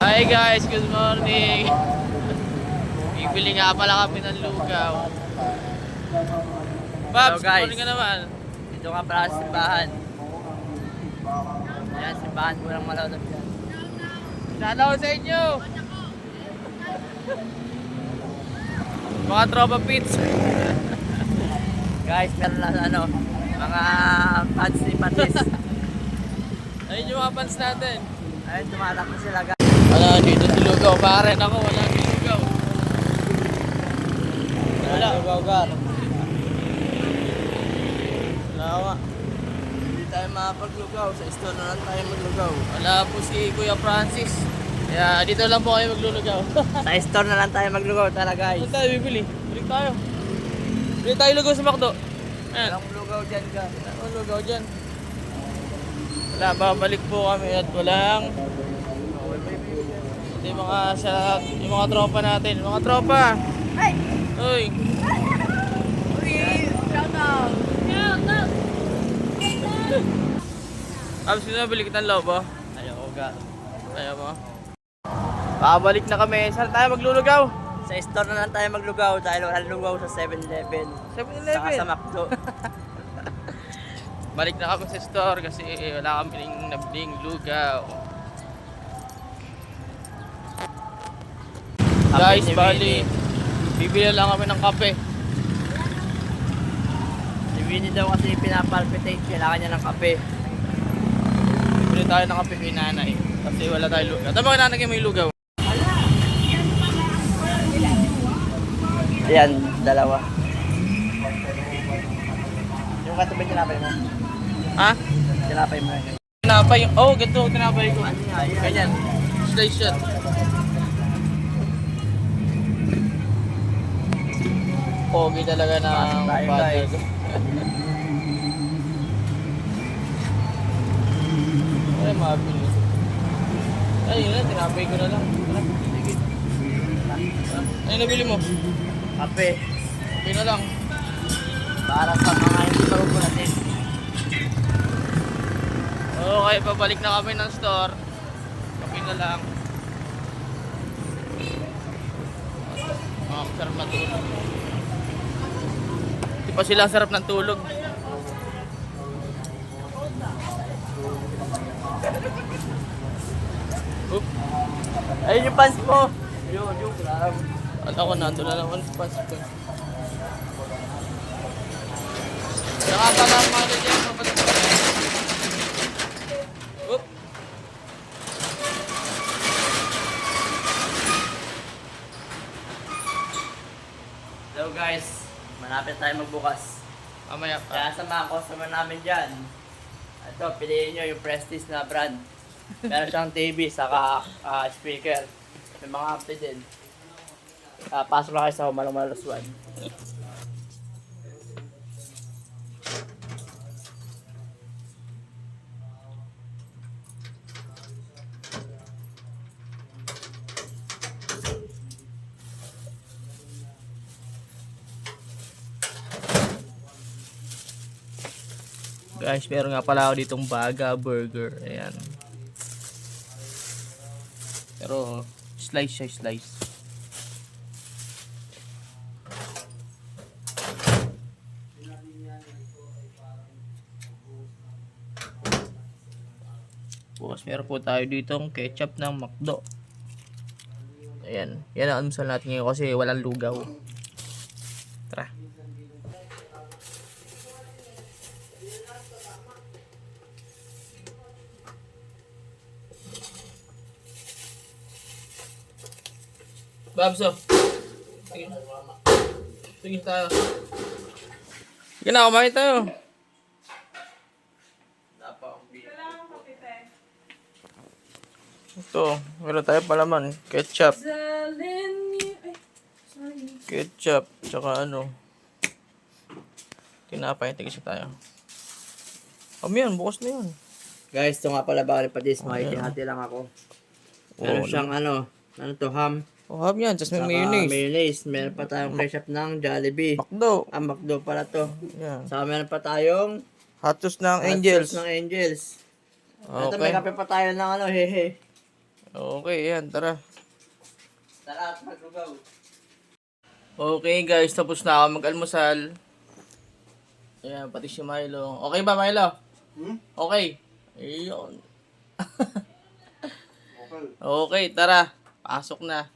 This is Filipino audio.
Hi guys, good morning. Bibili nga pala kami ng lugaw. Babs, Hello, guys. good morning ka naman. Dito nga pala sa simbahan. Yan, simbahan ko lang malawag yan. Shoutout sa inyo. Mga tropa pits. Guys, meron na ano, mga fans ni Patis. Ayun yung mga fans natin. Ayun, tumatakbo sila guys. Wala, dito si lugaw. Pare, ako, wala si lugaw. Wala. Lugaw-gar. Wala nga. Hindi tayo makapaglugaw. Sa store na lang tayo maglugaw. Wala po si Kuya Francis. Kaya dito lang po kayo maglulugaw. Sa store na lang tayo maglugaw tara guys. Saan tayo bibili? Bili tayo. Bili tayo lugaw sa McDo. Ayan. Walang lugaw dyan guys. Ano lugaw dyan? Wala, babalik po kami at walang mga, sa, yung mga tropa natin. Mga tropa! Hey! Uy! Shout out! Abs, gusto mo bili kitang lobo? Ayoko ga. Ayaw mo? Babalik na kami. Saan tayo maglulugaw? Sa store na lang tayo maglugaw dahil walang lugaw sa 7-Eleven. 7-Eleven. Saka sa McDo. Balik na kami sa store kasi wala kami ring nabiling lugaw. Guys, bali, bibili lang kami ng kape. Si Winnie daw kasi pinapalpitate, kailangan niya ng kape. Bibili tayo ng kape kay nanay. Kasi wala tayo lugaw. Tama ka nanay kayo may lugaw. Ayan, dalawa. Yung katabi tinapay mo. Ha? Tinapay mo. Tinapay. Oh, ganito tinapay ko. Ganyan. Slice shot. Pogi talaga ng father. Ay, mabili. Ay, yun na, tinapay ko na lang. Ay, nabili mo? Kape. Kape na lang. Para sa mga hindi marupulatin. Okay, pabalik na kami ng store. Kape na lang. Mga sarap na tulog. Di pa sila sarap ng tulog. Oop, Ayun yung pants mo. Yun, yung lang. ala ko nandun na naman sa pass ko. Saka pala ang mga dyan, kapatid ko. Oop. Hello guys, malapit tayo magbukas. Mamaya pa. Kaya sa mga customer namin dyan, ito, piliin nyo yung Prestige na brand. Meron siyang TV, saka ah, speaker. May mga ampli din. Ah, pasok na kayo sa Humalong Maluswan. Guys, meron nga pala ako ditong baga burger. Ayan. Pero slice siya, slice. Bukas meron po tayo ditong ketchup ng McDo. Ayan. Yan ang almusal natin ngayon kasi walang lugaw. Babso. Sige. Sige tayo. Sige na, kumain tayo. Ito, meron tayo palaman. Ketchup. Ketchup. Tsaka ano. Tinapay. Tigisa tayo. Kami yan, bukas na yun. Guys, ito nga pala bakal pa this, makikihati lang ako. Meron Oo, siyang ano, ano to, ham. Oh, hab yan. Tapos may Saka mayonnaise. mayonnaise. Meron pa tayong ketchup ng Jollibee. Makdo. Ah, McDo pala to. Yan. Saka meron pa tayong Hatos ng hot angels. sauce ng Angels. Ito Okay. may kape pa tayo ng ano, hehe. Okay, yan, tara. Tara at maglugaw. Okay guys, tapos na ako mag-almusal. Ayan, pati si Milo. Okay ba Milo? Hmm? Okay. Ayun. Okay. Okay, tara. Pasok na.